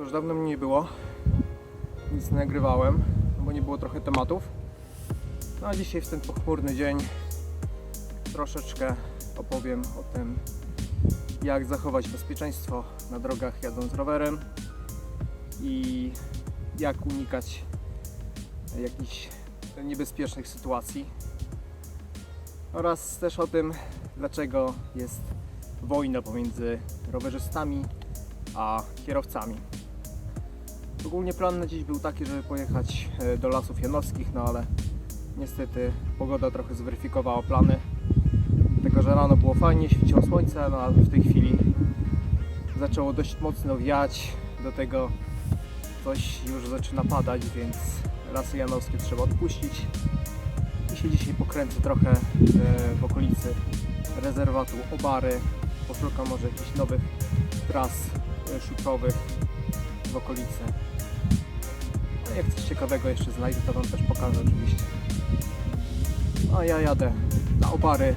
Już dawno mnie nie było. Nic nie nagrywałem, bo nie było trochę tematów. No a dzisiaj w ten pochmurny dzień troszeczkę opowiem o tym, jak zachować bezpieczeństwo na drogach jadąc rowerem i jak unikać jakichś niebezpiecznych sytuacji oraz też o tym, dlaczego jest wojna pomiędzy rowerzystami a kierowcami. Ogólnie plan na dziś był taki, żeby pojechać e, do Lasów Janowskich, no ale niestety pogoda trochę zweryfikowała plany. Tego, że rano było fajnie, świeciło słońce, no a w tej chwili zaczęło dość mocno wiać, do tego coś już zaczyna padać, więc Lasy Janowskie trzeba odpuścić. I się dzisiaj pokręcę trochę e, w okolicy rezerwatu Obary. Poszukam może jakichś nowych tras e, szutrowych w okolicy. Jak coś ciekawego jeszcze znajdę, to Wam też pokażę oczywiście. A ja jadę na Obary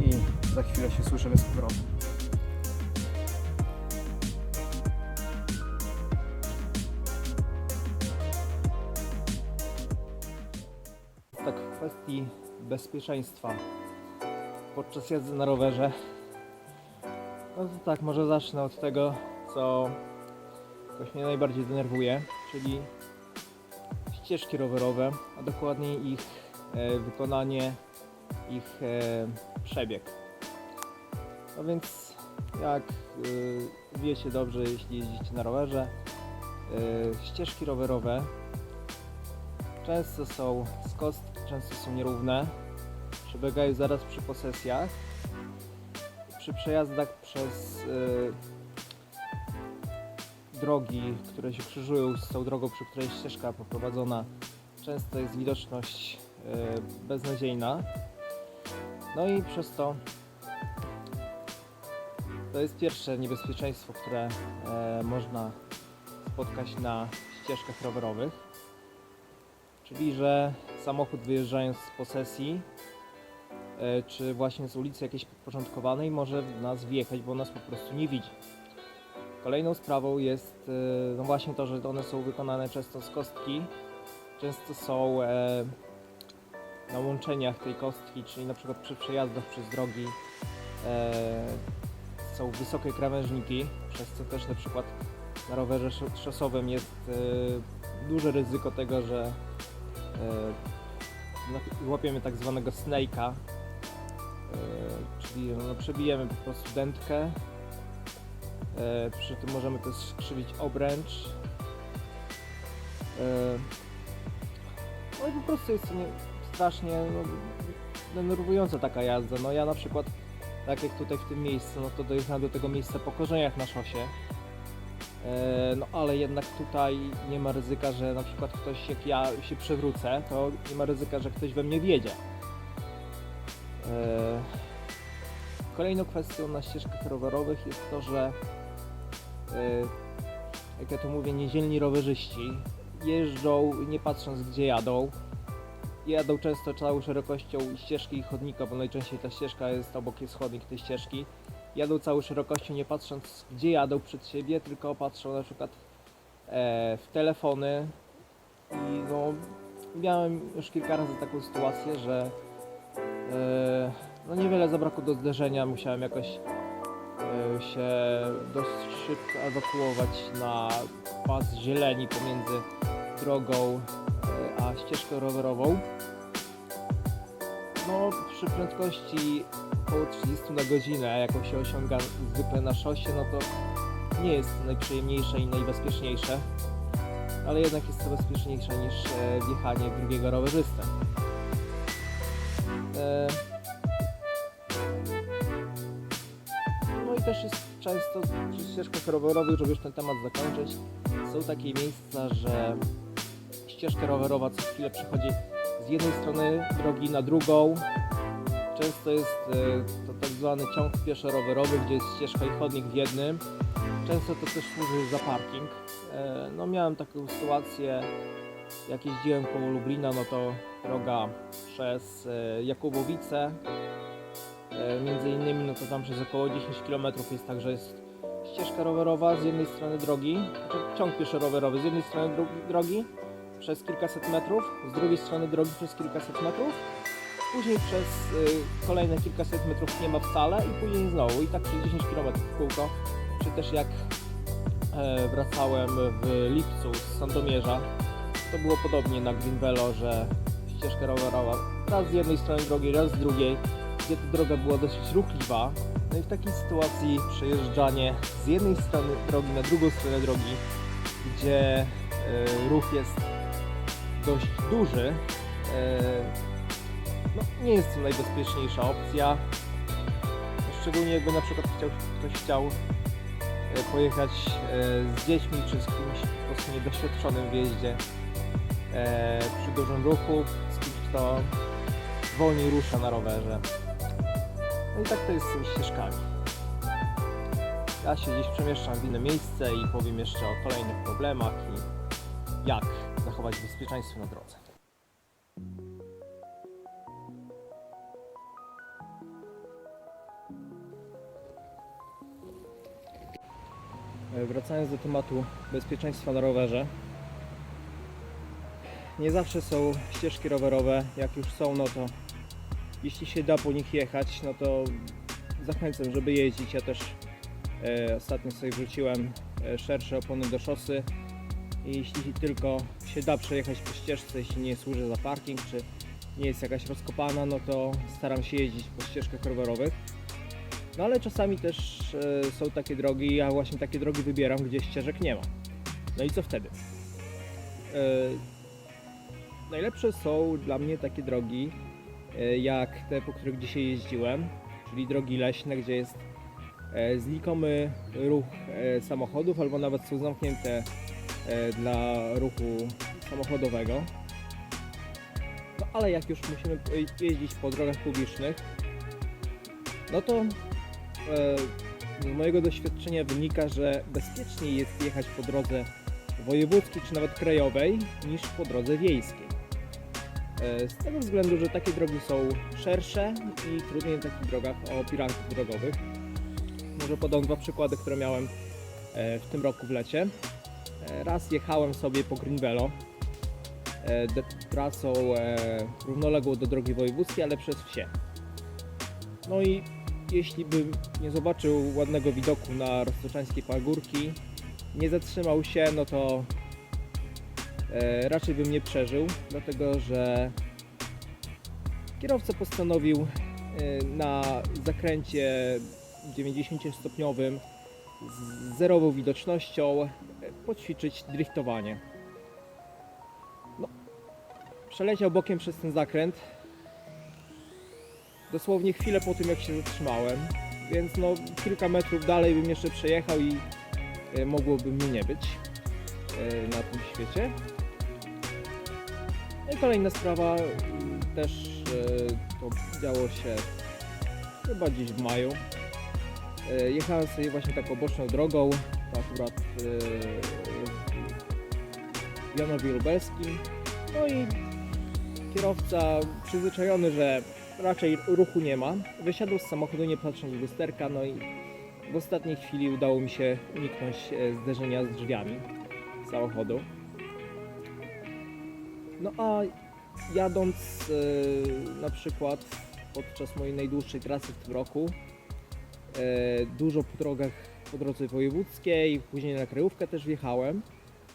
i za chwilę się słyszymy z powrotem. Tak w kwestii bezpieczeństwa podczas jazdy na rowerze. No to tak, może zacznę od tego, co mnie najbardziej denerwuje, czyli ścieżki rowerowe, a dokładniej ich e, wykonanie, ich e, przebieg. No więc jak y, wiecie dobrze, jeśli jeździcie na rowerze, y, ścieżki rowerowe często są z kostki, często są nierówne, przebiegają zaraz przy posesjach. Przy przejazdach przez y, drogi, które się krzyżują z tą drogą, przy której ścieżka poprowadzona, często jest widoczność y, beznadziejna. No i przez to to jest pierwsze niebezpieczeństwo, które e, można spotkać na ścieżkach rowerowych. Czyli, że samochód wyjeżdżając z posesji, e, czy właśnie z ulicy jakiejś podporządkowanej, może w nas wjechać, bo nas po prostu nie widzi. Kolejną sprawą jest e, no właśnie to, że one są wykonane często z kostki. Często są e, na łączeniach tej kostki, czyli na przykład przy przejazdach przez drogi e, są wysokie krawężniki, przez co też na przykład na rowerze sz- szosowym jest duże ryzyko tego, że no, łapiemy tak zwanego snake'a, czyli no, przebijemy po prostu dętkę, przy tym możemy też skrzywić obręcz. E, no i po prostu jest to nie, strasznie no, denerwująca taka jazda. No ja na przykład, tak jak tutaj w tym miejscu, no to dojechałem do tego miejsca po korzeniach na szosie. E, No ale jednak tutaj nie ma ryzyka, że na przykład ktoś, jak ja się przewrócę, to nie ma ryzyka, że ktoś we mnie wjedzie. E, Kolejną kwestią na ścieżkach rowerowych jest to, że e, jak ja to mówię, niedzielni rowerzyści jeżdżą nie patrząc gdzie jadą. Jadą często całą szerokością ścieżki i chodnika, bo najczęściej ta ścieżka jest obok jest chodnik tej ścieżki. Jadą całą szerokością nie patrząc gdzie jadą przed siebie, tylko patrzą na przykład e, w telefony i no miałem już kilka razy taką sytuację, że e, no niewiele zabrakło do zderzenia, musiałem jakoś e, się dość szybko ewakuować na pas zieleni pomiędzy drogą e, a ścieżką rowerową. No, przy prędkości około 30 na godzinę, jaką się osiąga zwykle na szosie, no to nie jest to najprzyjemniejsze i najbezpieczniejsze, ale jednak jest to bezpieczniejsze niż e, wjechanie drugiego rowerzystę. Często przy ścieżkach rowerowych, żeby już ten temat zakończyć, są takie miejsca, że ścieżka rowerowa co chwilę przechodzi z jednej strony drogi na drugą. Często jest e, to tak zwany ciąg pieszo-rowerowy, gdzie jest ścieżka i chodnik w jednym. Często to też służy za parking. E, No miałem taką sytuację, jak jeździłem koło Lublina, no to droga przez e, Jakubowice, Między innymi, no to tam przez około 10 km jest tak, że jest ścieżka rowerowa z jednej strony drogi, znaczy ciąg pieszy rowerowy z jednej strony dro- drogi przez kilkaset metrów, z drugiej strony drogi przez kilkaset metrów, później przez y, kolejne kilkaset metrów nie ma wcale i później znowu. I tak przez 10 km w kółko, czy też jak e, wracałem w lipcu z Sandomierza, to było podobnie na Green Velo, że ścieżka rowerowa raz z jednej strony drogi, raz z drugiej, gdzie ta droga była dosyć ruchliwa. No i w takiej sytuacji przejeżdżanie z jednej strony drogi na drugą stronę drogi, gdzie e, ruch jest dość duży, e, no, nie jest to najbezpieczniejsza opcja. Szczególnie jakby na przykład chciał, ktoś chciał e, pojechać z dziećmi czy z kimś po prostu niedoświadczonym w jeździe przy dużym ruchu, z kimś kto wolniej rusza na rowerze. No i tak to jest z tymi ścieżkami. Ja się dziś przemieszczam w inne miejsce i powiem jeszcze o kolejnych problemach i jak zachować bezpieczeństwo na drodze. E, Wracając do tematu bezpieczeństwa na rowerze. Nie zawsze są ścieżki rowerowe. Jak już są, no to jeśli się da po nich jechać, no to zachęcam, żeby jeździć. Ja też e, ostatnio sobie wrzuciłem e, szersze opony do szosy i jeśli tylko się da przejechać po ścieżce, jeśli nie służy za parking, czy nie jest jakaś rozkopana, no to staram się jeździć po ścieżkach rowerowych. No ale czasami też e, są takie drogi, ja właśnie takie drogi wybieram, gdzie ścieżek nie ma. No i co wtedy? E, najlepsze są dla mnie takie drogi, jak te, po których dzisiaj jeździłem, czyli drogi leśne, gdzie jest e, znikomy ruch e, samochodów, albo nawet są zamknięte e, dla ruchu samochodowego. No ale jak już musimy e, jeździć po drogach publicznych, no to e, z mojego doświadczenia wynika, że bezpieczniej jest jechać po drodze wojewódzkiej czy nawet krajowej niż po drodze wiejskiej. E, Z tego względu, że takie drogi są szersze i trudniej na takich drogach o pirantów drogowych. Może podam dwa przykłady, które miałem e, w tym roku w lecie. E, Raz jechałem sobie po Green Velo de- trasą równoległą do drogi wojewódzkiej, ale przez wsie. No i jeśli bym nie zobaczył ładnego widoku na roztoczańskie pagórki, nie zatrzymał się, no to raczej bym nie przeżył, dlatego że kierowca postanowił e, na zakręcie 90-stopniowym z zerową widocznością e, poćwiczyć driftowanie. No, przeleciał bokiem przez ten zakręt, dosłownie chwilę po tym jak się zatrzymałem, więc no kilka metrów dalej bym jeszcze przejechał i e, mogłoby mnie nie być e, na tym świecie. No i kolejna sprawa, też e, to działo się chyba gdzieś w maju. E, Jechałem sobie właśnie taką boczną drogą, to akurat e, w Janowie Lubelskim. No i kierowca przyzwyczajony, że raczej ruchu nie ma, wysiadł z samochodu nie patrząc w lusterka, no i w ostatniej chwili udało mi się uniknąć zderzenia z drzwiami samochodu. No a jadąc e, na przykład podczas mojej najdłuższej trasy w tym roku, e, dużo po drogach po drodze wojewódzkiej, później na krajówkę też wjechałem,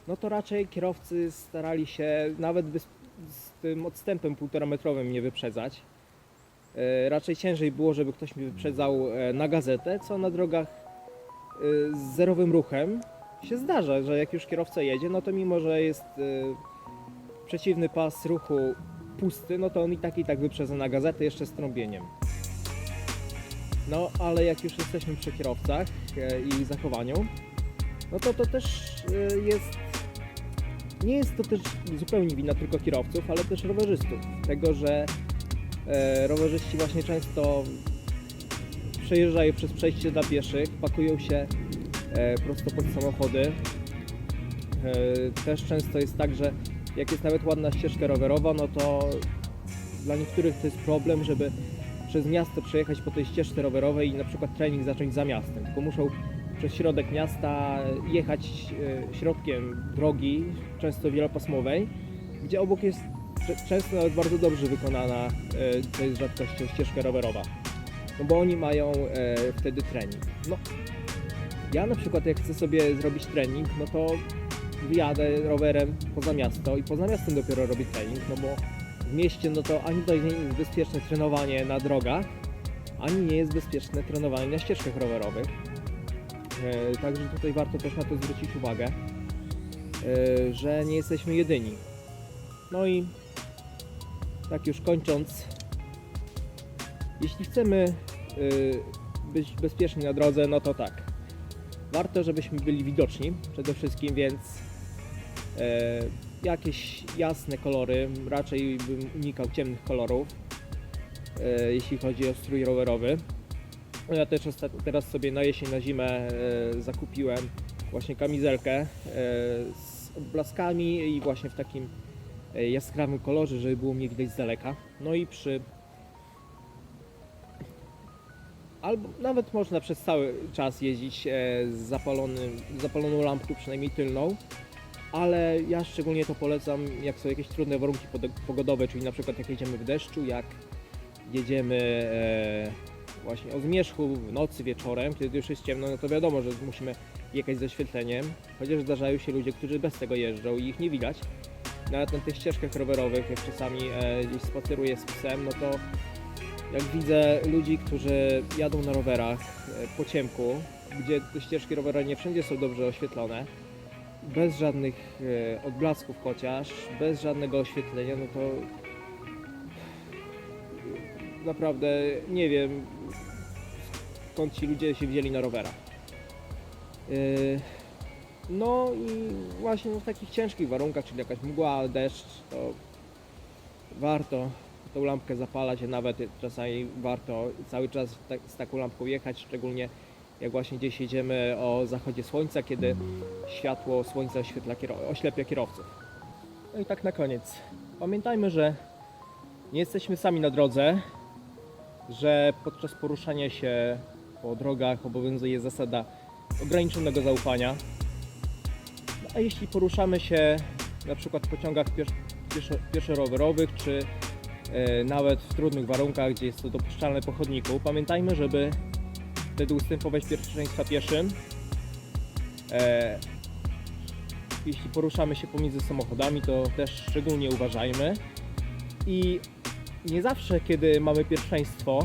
no to raczej kierowcy starali się nawet z tym odstępem półtora metrowym mnie wyprzedzać. E, Raczej ciężej było, żeby ktoś mnie wyprzedzał e, na gazetę, co na drogach e, z zerowym ruchem się zdarza, że jak już kierowca jedzie, no to mimo, że jest e, przeciwny pas ruchu pusty, no to on i tak i tak wyprzedza na gazetę jeszcze z trąbieniem. No, ale jak już jesteśmy przy kierowcach e, i zachowaniu, no to to też e, jest. Nie jest to też zupełnie wina tylko kierowców, ale też rowerzystów. Tego, że e, rowerzyści właśnie często przejeżdżają przez przejście dla pieszych, pakują się prosto pod samochody. Też często jest tak, że jak jest nawet ładna ścieżka rowerowa, no to dla niektórych to jest problem, żeby przez miasto przejechać po tej ścieżce rowerowej i na przykład trening zacząć za miastem, tylko muszą przez środek miasta, jechać e, środkiem drogi, często wielopasmowej, gdzie obok jest często nawet bardzo dobrze wykonana, e, to jest rzadkością, ścieżka rowerowa. No bo oni mają e, wtedy trening. No, ja na przykład jak chcę sobie zrobić trening, no to wyjadę rowerem poza miasto i poza miastem dopiero robię trening, no bo w mieście no to ani to nie jest bezpieczne trenowanie na drogach, ani nie jest bezpieczne trenowanie na ścieżkach rowerowych. E, Także tutaj warto też na to zwrócić uwagę, e, że nie jesteśmy jedyni. No i tak już kończąc, jeśli chcemy e, być bezpieczni na drodze, no to tak. Warto, żebyśmy byli widoczni przede wszystkim, więc jakieś jasne kolory, raczej bym unikał ciemnych kolorów, e, jeśli chodzi o strój rowerowy. No Ja też teraz sobie na jesień, na zimę e, zakupiłem właśnie kamizelkę e, z blaskami i właśnie w takim e, jaskrawym kolorze, żeby było mnie widać z daleka. No i przy albo nawet można przez cały czas jeździć e, z zapalonym, zapaloną lampką, przynajmniej tylną, ale ja szczególnie to polecam, jak są jakieś trudne warunki pogodowe, czyli na przykład jak jedziemy w deszczu, jak jedziemy e, właśnie o zmierzchu w nocy, wieczorem, kiedy już jest ciemno, no to wiadomo, że musimy jechać z oświetleniem, chociaż zdarzają się ludzie, którzy bez tego jeżdżą i ich nie widać. Nawet na tych ścieżkach rowerowych, jak czasami e, gdzieś spaceruję z psem, no to jak widzę ludzi, którzy jadą na rowerach e, po ciemku, gdzie te ścieżki rowerowe nie wszędzie są dobrze oświetlone, bez żadnych e, odblasków chociaż, bez żadnego oświetlenia, no to naprawdę nie wiem skąd ci ludzie się wzięli na rowerach. E, No i właśnie w takich ciężkich warunkach, czyli jakaś mgła, deszcz, to warto tą lampkę zapalać, nawet czasami warto cały czas z taką lampką jechać, szczególnie jak właśnie gdzieś jedziemy o zachodzie słońca, kiedy światło słońca oświetla, oślepia kierowców. No i tak na koniec. Pamiętajmy, że nie jesteśmy sami na drodze, że podczas poruszania się po drogach obowiązuje zasada ograniczonego zaufania. No, a jeśli poruszamy się na przykład w pociągach piesz- pieszo- pieszo-rowerowych czy e, nawet w trudnych warunkach, gdzie jest to dopuszczalne po chodniku, pamiętajmy, żeby wtedy ustępować pierwszeństwa pieszym. E, jeśli poruszamy się pomiędzy samochodami, to też szczególnie uważajmy. I nie zawsze, kiedy mamy pierwszeństwo,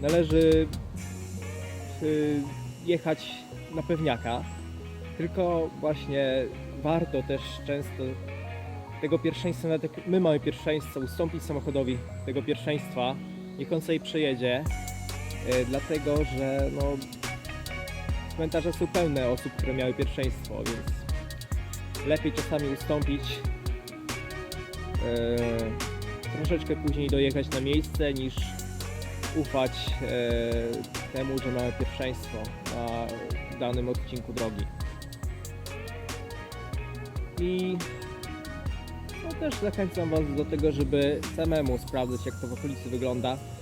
należy y, jechać na pewniaka, tylko właśnie warto też często tego pierwszeństwa, nawet jak my mamy pierwszeństwo, ustąpić samochodowi tego pierwszeństwa, niech on sobie przejedzie, dlatego że no, komentarze są pełne osób, które miały pierwszeństwo, więc lepiej czasami ustąpić, e, troszeczkę później dojechać na miejsce, niż ufać e, temu, że mamy pierwszeństwo na danym odcinku drogi. I no też zachęcam Was do tego, żeby samemu sprawdzać jak to w okolicy wygląda, e,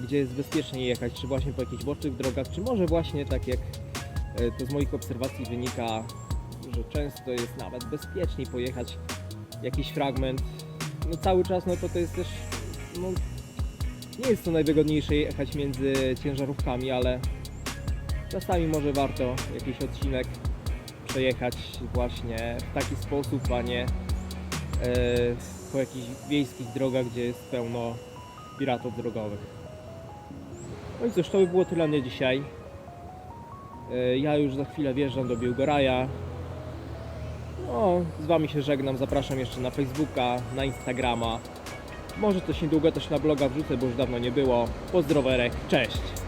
gdzie jest bezpiecznie jechać, czy właśnie po jakichś bocznych drogach, czy może właśnie tak jak e, to z moich obserwacji wynika, że często jest nawet bezpieczniej pojechać jakiś fragment. No cały czas no to to jest też no, nie jest to najwygodniejsze jechać między ciężarówkami, ale czasami może warto jakiś odcinek przejechać właśnie w taki sposób, a nie e, po jakichś wiejskich drogach, gdzie jest pełno piratów drogowych. No i cóż, to by było tyle na dzisiaj. E, ja już za chwilę wjeżdżam do Biłgoraja. No, z Wami się żegnam, zapraszam jeszcze na Facebooka, na Instagrama. Może coś niedługo też na bloga wrzucę, bo już dawno nie było. Pozdrowerek, cześć!